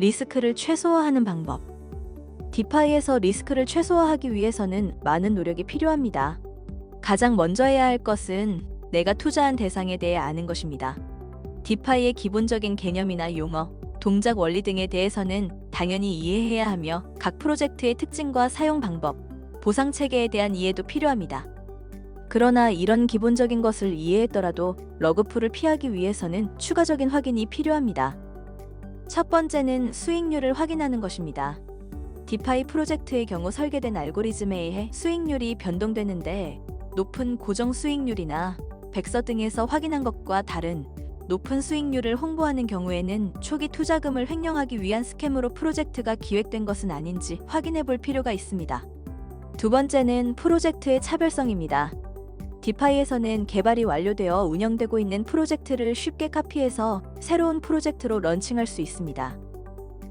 리스크를 최소화하는 방법. 디파이에서 리스크를 최소화하기 위해서는 많은 노력이 필요합니다. 가장 먼저 해야 할 것은 내가 투자한 대상에 대해 아는 것입니다. 디파이의 기본적인 개념이나 용어, 동작 원리 등에 대해서는 당연히 이해해야 하며 각 프로젝트의 특징과 사용 방법, 보상 체계에 대한 이해도 필요합니다. 그러나 이런 기본적인 것을 이해했더라도 러그풀을 피하기 위해서는 추가적인 확인이 필요합니다. 첫 번째는 수익률을 확인하는 것입니다. 디파이 프로젝트의 경우 설계된 알고리즘에 의해 수익률이 변동되는데 높은 고정 수익률이나 백서 등에서 확인한 것과 다른 높은 수익률을 홍보하는 경우에는 초기 투자금을 횡령하기 위한 스캠으로 프로젝트가 기획된 것은 아닌지 확인해 볼 필요가 있습니다. 두 번째는 프로젝트의 차별성입니다. 디파이에서는 개발이 완료되어 운영되고 있는 프로젝트를 쉽게 카피해서 새로운 프로젝트로 런칭할 수 있습니다.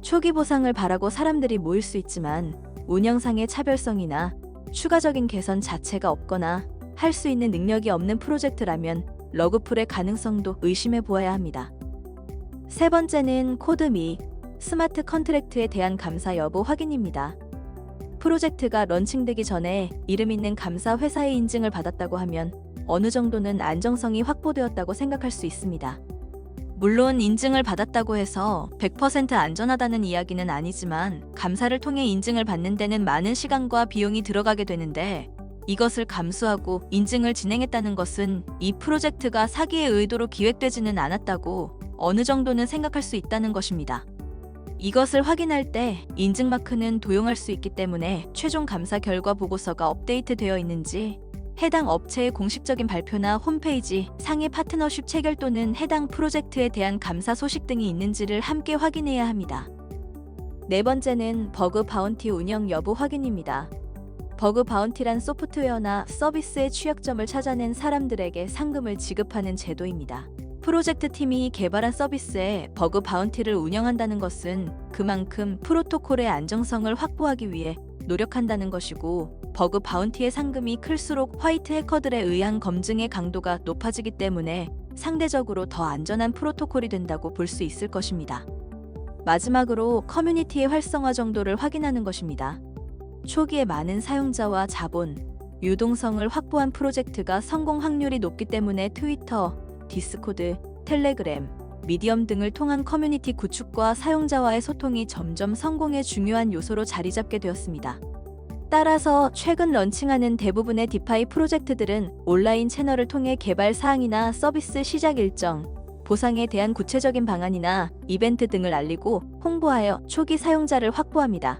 초기 보상을 바라고 사람들이 모일 수 있지만 운영상의 차별성이나 추가적인 개선 자체가 없거나 할 수 있는 능력이 없는 프로젝트라면 러그풀의 가능성도 의심해 보아야 합니다. 세 번째는 코드 및 스마트 컨트랙트에 대한 감사 여부 확인입니다. 프로젝트가 런칭되기 전에 이름 있는 감사 회사의 인증을 받았다고 하면 어느 정도는 안정성이 확보되었다고 생각할 수 있습니다. 물론 인증을 받았다고 해서 100% 안전하다는 이야기는 아니지만 감사를 통해 인증을 받는 데는 많은 시간과 비용이 들어가게 되는데 이것을 감수하고 인증을 진행했다는 것은 이 프로젝트가 사기의 의도로 기획되지는 않았다고 어느 정도는 생각할 수 있다는 것입니다. 이것을 확인할 때 인증 마크는 도용할 수 있기 때문에 최종 감사 결과 보고서가 업데이트되어 있는지 해당 업체의 공식적인 발표나 홈페이지, 상해 파트너십 체결 또는 해당 프로젝트에 대한 감사 소식 등이 있는지를 함께 확인해야 합니다. 네 번째는 버그 바운티 운영 여부 확인입니다. 버그 바운티란 소프트웨어나 서비스의 취약점을 찾아낸 사람들에게 상금을 지급하는 제도입니다. 프로젝트 팀이 개발한 서비스에 버그 바운티를 운영한다는 것은 그만큼 프로토콜의 안정성을 확보하기 위해 노력한다는 것이고 버그 바운티의 상금이 클수록 화이트 해커들에 의한 검증의 강도가 높아지기 때문에 상대적으로 더 안전한 프로토콜이 된다고 볼 수 있을 것입니다. 마지막으로 커뮤니티의 활성화 정도를 확인하는 것입니다. 초기에 많은 사용자와 자본, 유동성을 확보한 프로젝트가 성공 확률이 높기 때문에 트위터, 디스코드, 텔레그램, 미디엄 등을 통한 커뮤니티 구축과 사용자와의 소통이 점점 성공의 중요한 요소로 자리 잡게 되었습니다. 따라서 최근 런칭하는 대부분의 디파이 프로젝트들은 온라인 채널을 통해 개발 사항이나 서비스 시작 일정, 보상에 대한 구체적인 방안이나 이벤트 등을 알리고 홍보하여 초기 사용자를 확보합니다.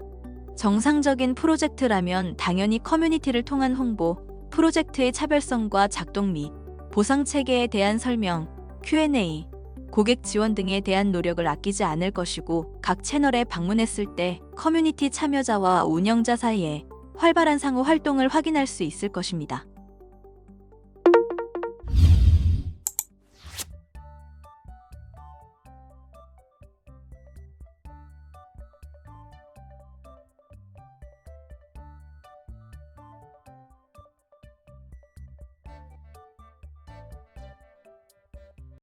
정상적인 프로젝트라면 당연히 커뮤니티를 통한 홍보, 프로젝트의 차별성과 작동 및 보상 체계에 대한 설명, Q&A, 고객 지원 등에 대한 노력을 아끼지 않을 것이고 각 채널에 방문했을 때 커뮤니티 참여자와 운영자 사이에 활발한 상호 활동을 확인할 수 있을 것입니다.